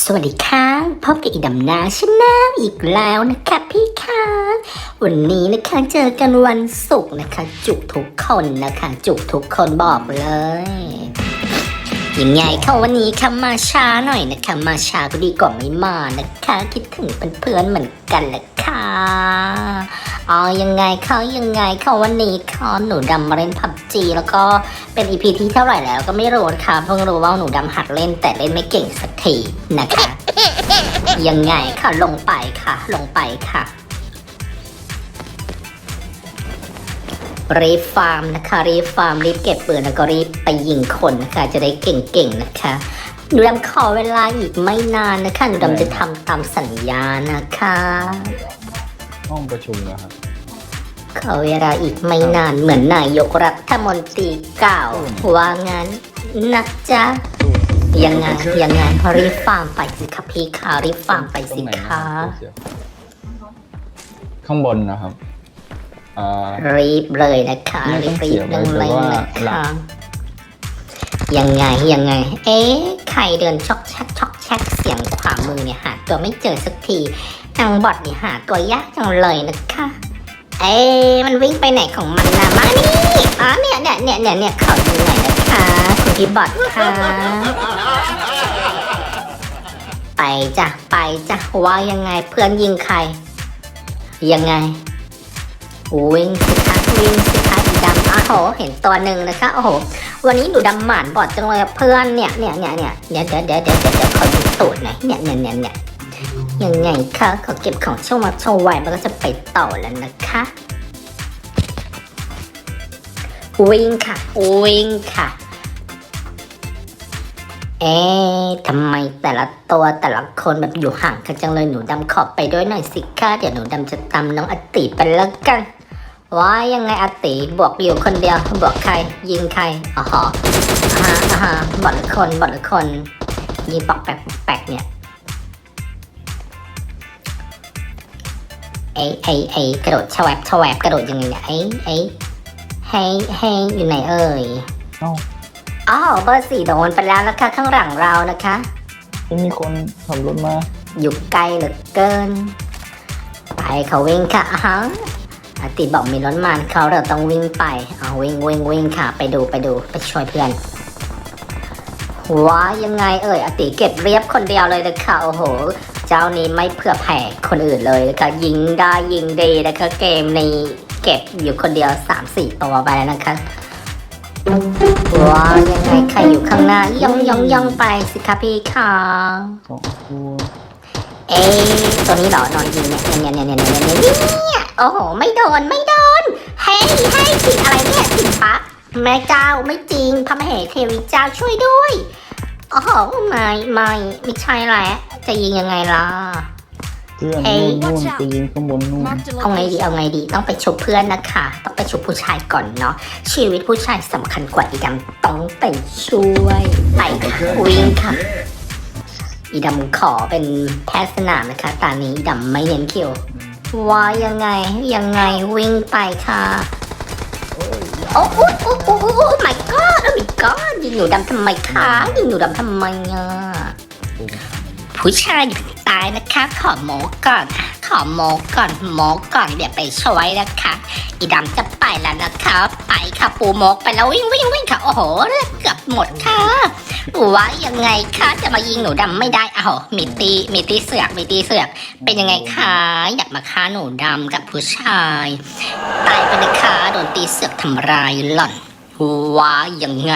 สวัสดีค่ะพบกับอีดำนาชแนลอีกแล้วนะคะพี่คะวันนี้นะคะเจอกันวันศุกร์นะคะ จุกทุกคนนะคะ จุกทุกคนบอกเลยยังไงคะวันนี้ค่ะมาช้าหน่อยนะคะ มาช้าก็ดีกว่าไม่มานะคะ คิดถึงเพื่อนๆเหมือนกันแหละค่ะ อ๋อยังไงเขายังไงเขาวันนี้เขาหนูดำมาเล่นพับจีแล้วก็เป็นอีพีที่เท่าไหร่แล้วก็ไม่รู้ค่ะเพิ่งรู้ว่าหนูดำหัดเล่นแต่เล่นไม่เก่งสักทีนะคะ ยังไงค่ะลงไปค่ะ ลงไปค่ะรีบฟาร์มนะคะรีบฟาร์มรีบเก็บปืนแล้วก็รีบไปยิงคนนะคะจะได้เก่งๆนะคะหนูดำขอเวลาอีกไม่นานนะคะหนูดำจะทำตามสัญญานะคะ ห้องประชุมนะครับขอเวลาอีกไม่นานเหมือนนายกรัฐมนตรีเก่าว่างั้นนะจ๊ะยังไงยังไงรีบฟาร์มไปสิคะพี่คะรีบฟาร์มไปตรสิงไหนคะรับเสียข้างบนนะครับอ่ารีบเลยนะคะไม่รีต้อบงรีเสีบยบนึงไว้เลยแต่ว่านะหลัคะงยังไงยังไง เอ๊ะใครเดินช็อกแชกช็อกแชกเสียงขวามือเนี่ยหาตัวไม่เจอสักที นางบอดนี่หาตัวยากจังเลยนะคะ เอ๊มันวิ่งไปไหนของมันนะมานี่อ๋อเนี่ยเนี่ยเนี่ยเนี่ยเนี่ยเขาอยู่ไหนนะคะคุณพี่บอดค่ะ ไปจ้ะไปจ้ะว่ายังไงเพื่อนยิงใคร ยังไงวิ่งสิคะวิ่งสิคะอีดำอ้าโหเห็นตัวหนึ่งนะคะโอ้โหวันนี้หนูดำหมานบอดจังเลยเพื่อนเนี่ยเนี่ยเนี่ยเนี่ยเดี๋ยวเดี๋ยวเดี๋ยวเดี๋ยวเดี๋ยวเขอดูตูดหน่อยเนี่ยเนี่ยเนี่ยเนี่ย ยังไงคะขอเก็บของช่วงมาโชว์ไวมันก็จะไปต่อแล้วนะคะวิ่งค่ะวิ่งค่ะ เอ๊ะทำไมแต่ละตัวแต่ละคนแบบอยู่ห่างกันจังเลยหนูดำขอบไปด้วยหน่อยสิค่ะเดี๋ยวหนูดำจะตามน้องอติไปแล้วกันว่ายังไงอติบวกอยู่คนเดียวบวกใคร ยิงใครอ๋อฮะอ่าฮะอ่าฮะบอดละคนบอดละคนยิงปอกแปกปอกแปกเนี่ย ไอ้ไอ้ไอ้กระโดดชวบชวบกระโดดยังไงเนี่ยไอ้ไอ้ให้ให้อยู่ไหนเอ่ยเอ้าอ๋อเบอร์สี่โดนไปแล้วนะคะข้างหลังเรานะคะ ไม่มีคนขับรถมา อยู่ไกลเหลือเกิน ไปเขาวิ่งค่ะอ่าฮะอาติบอกมีรถมานเขาเราต้องวิ่งไปเอาวิ่งวิ่งวิ่งค่ะ ไปดูไปดูไปช่วยเพื่อนว้ายังไงเอ่ยอาติเก็บเรียบคนเดียวเลยนะคะโอ้โห เจ้านี้ไม่เผื่อแผ่คนอื่นเลยนะคะยิงได้ยิงดีนะคะเกมนี้เก็บอยู่คนเดียว 3-4 ตัวไปแล้วนะคะว้ายังไงใครอยู่ข้างหน้าย่องย่องย่องไปสิคะพี่ค่ะสองตัวเอ๊ตัวนี้หรอนอนยิงเนี่ยเนี่ยเนี่ยเนี่ยเนี่ยเนี่ยเนี่ยโอ้โหไม่โดนไม่โดนเฮ้ยเฮ้ยสิอะไรเนี่ยสิปักแม่เจ้าไม่จริงพระมเหเทวีเจ้าช่วยด้วยโอ้โหไม่ไม่ไม่ใช่แหละ จะยิงยังไงล่ะเพื่อนเอ้ยนู่นนู่น Watch out ไปยิงข้างบนนู่น Marked a เอาไงดี location. เอาไงดีต้องไปชุบเพื่อนนะคะ ต้องไปชุบผู้ชายก่อนเนาะชีวิตผู้ชายสำคัญกว่าอีดำต้องไปช่วยไปค่ะวิ่งค่ะอีดำขอเป็นแพทย์สนามนะคะตอนนี้อีดำไม่เน้นคิวว่ายังไงยังไงวิ่งไปค่ะโอ้โอ้โอ้โอ้โอ้โอ้ my god โอ้ my god ยิงหนูดำทำไมคะยิงหนูดำทำไมอะ ผู้ชายอยู่ตายนะคะ ขอโมก่อน ขอโมก่อนโมก่อนเดี๋ยวไปช่วยนะคะ อีดำจะไปแล้วนะคะ ไปค่ะปูโมกไปแล้ววิ่งวิ่งวิ่งค่ะ โอ้โหเลือดเกือบหมดค่ะว่ายังไงคะจะมายิงหนูดำไม่ได้อ้าวมีตีมีตีเสือกมีตีเสือก เป็นยังไงคะอยากมาฆ่าหนูดำกับผู้ชาย ตายไปเลยค่ะโดนตีเสือกทำร้ายหล่อนว่ายังไง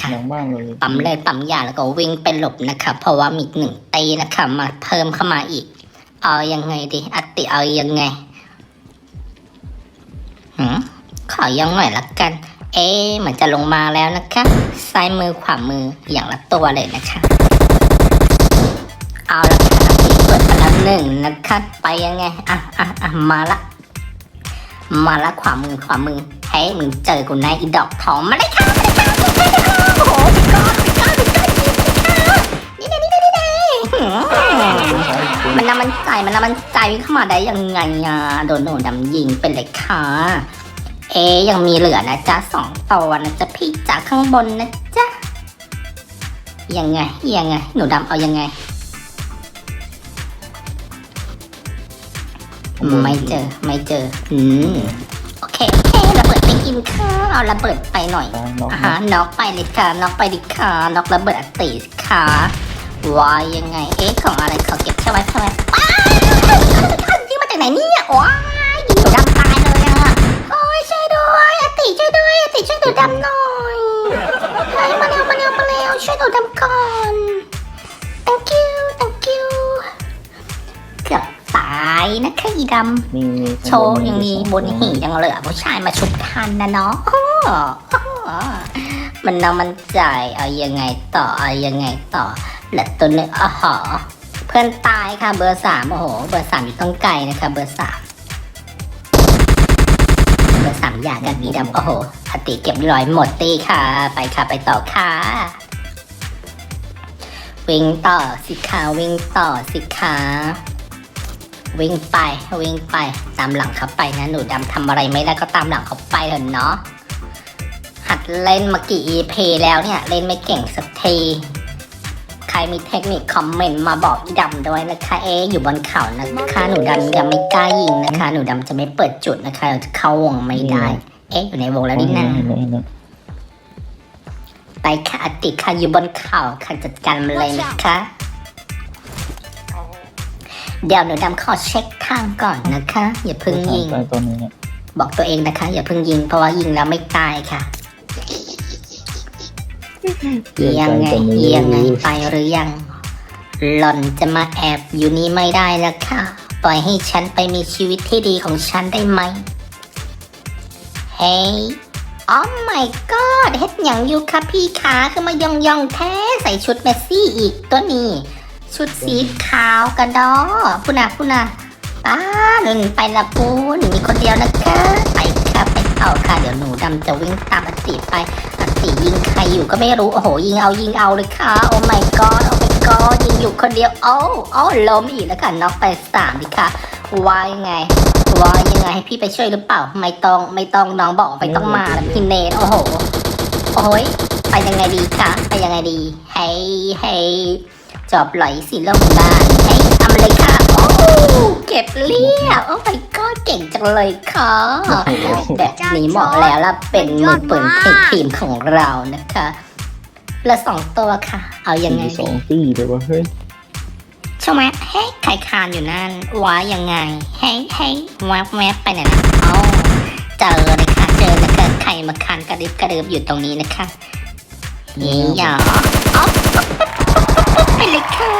ค่ะหลังบ้านเลยปั๊มเลยปั๊มยาแล้วก็วิ่งไปหลบนะคะเพราะว่ามีอีกหนึ่งตีนะคะมาเพิ่มเข้ามาอีก เอายังไงดีอติเอายังไงหืมขอยังหน่อยละกัน เอ๊ะเหมือนจะลงมาแล้วนะคะซ้ายมือขวามืออย่างละตัวเลยนะคะ เอาละค่ะที่เปิดไปแล้วหนึ่งนะคะไปยังไงอะอะอะมาละมาละขวามือขวามือเฮ้ยมึงเจอกูนายอีดอกทองมาเลยค่ะมาเลยค่ะ มันน่ามันใจมันน่ามันใจเข้ามาได้ยังไงอะโดนโดนดำยิงเป็นเลยค่ะ เอ๊ยยังมีเหลือนะจ๊ะสองตัวนะจ๊ะพี่จ๋าข้างบนนะจ๊ะยังไงยังไง หนูดำเอายังไง ไม่เจอไม่เจอ อืมโอเคโอเคระเบิดไปกินข้าวเอาระเบิดไปหน่อยน้องน้องอ่าฮะน็อกไปเลยค่ะน็อกไปดิค่ะน็อกระเบิดอัตติค่ะ วายยังไง เอ๊ะของอะไรเขาเก็บใช่ไหมใช่ไหมอ้าวยิงมาจากไหนเนี่ยว้ายยิงหนูดำตายเลยอะโอ้ยช่วยด้วยอัตติช่วยด้วยอัตติช่วยหนูดำหน่อยเฮ้ยมาเร็วมาเร็วมาเร็วช่วยหนูดำก่อน thank you thank you เกือบตายนะคะอีดำมีมีโชว์ยังมีบนหียังเหลือผู้ชายมาชุบทันนะเนาะอ้ออ้อมันนามันใจเอายังไงต่อเอายังไงต่อ เหลือตัวหนึงอ๋อหอเพื่อนตายค่ะเบอร์สามโอ้โห เบอร์สามอยู่ต้องไกลนะคะ เบอร์สามเบอร์สามอยากกันอีดำโอ้โหอติเก็บรอยหมดตีค่ะ ไปค่ะไปต่อค่ะวิ่งต่อสิคะวิ่งต่อสิคะวิ่งไปวิ่งไปตามหลังเขาไปนะหนูดำทำอะไรไม่ได้ก็ตามหลังเขาไปเถอะเนาะหัดเล่นมากี่ EP แล้วเนี่ย เล่นไม่เก่งสักที ใครมีเทคนิคคอมเมนต์มาบอกอีดำด้วยนะคะเอ๊ะอยู่บนเขานะคะหนูดำยังไม่กล้ายิงนะคะ หนูดำจะไม่เปิดจุดนะคะเราจะเข้าวงไม่ได้ เอ๊ะอยู่ในวงแล้วนี่นะนี่นี่ไปค่ะอติค่ะอยู่บนเขาค่ะจัดการมันเลยนะคะเดี๋ยวหนูดำขอเช็คทางก่อนนะคะ อย่าเพิ่งยิงใต้ต้นนี้เนี่ยบอกตัวเองนะคะ อย่าเพิ่งยิงเพราะว่ายิงแล้วไม่ตายค่ะ ยังไงยังไงไปหรือยัง หล่อนจะมาแอบอยู่นี่ไม่ได้แล้วค่ะ ปล่อยให้ฉันไปมีชีวิตที่ดีของฉันได้ไหม เฮ้ยอ๋อ my god เฮ็ดหยังอยู่คะพี่ขาคือมายองยองแท้ใส่ชุดเมสซี่อีกตัวนี้ ชุดสีขาวกันดอพูนะพูนะป้าหนึ่งไปละปูนมีคนเดียวนะคะ ไปค่ะไปต่อค่ะ เดี๋ยวหนูดำจะวิ่งตามอติไป อติยิงใครอยู่ก็ไม่รู้ โอ้โห ยิงเอายิงเอาเลยค่ะ โอ้ my god โอ้ my god ยิงอยู่คนเดียว โอ้โอ้ล้มอีกแล้วค่ะน็อกไปสามดิค่ะว่ายังไงว่ายังไงให้พี่ไปช่วยหรือเปล่า ไม่ต้องไม่ต้องน้องบอกไม่ต้องมาแล้วพี่เนทโอ้โห โอ้ยไปยังไงดีคะไปยังไงดีเฮ้ยเฮ้จอบไหลสิลงบ้านเฮ้ทำเลยค่ะ โอ้เก็บเรียบโอ้ my god เก่งจังเลยค่ะแบบนี้เหมาะแล้วล่ะเป็นมือปืนเพลงทีมของเรานะคะเหละสองตัวค่ะ เอายังไงสี่สอดีงสี่เลยว่าเฮ้ยใช่ไหมเฮ้ยใครคานอยู่นั่นว้ายังไงเฮ้ยเฮ้ยแวบแวบไปไหนนะเอาเจอเลยค่ะเจอนะคะใครมาคานกระดึบกระดึบอยู่ตรงนี้นะคะนี่หยอเอาไปเลยค่ะ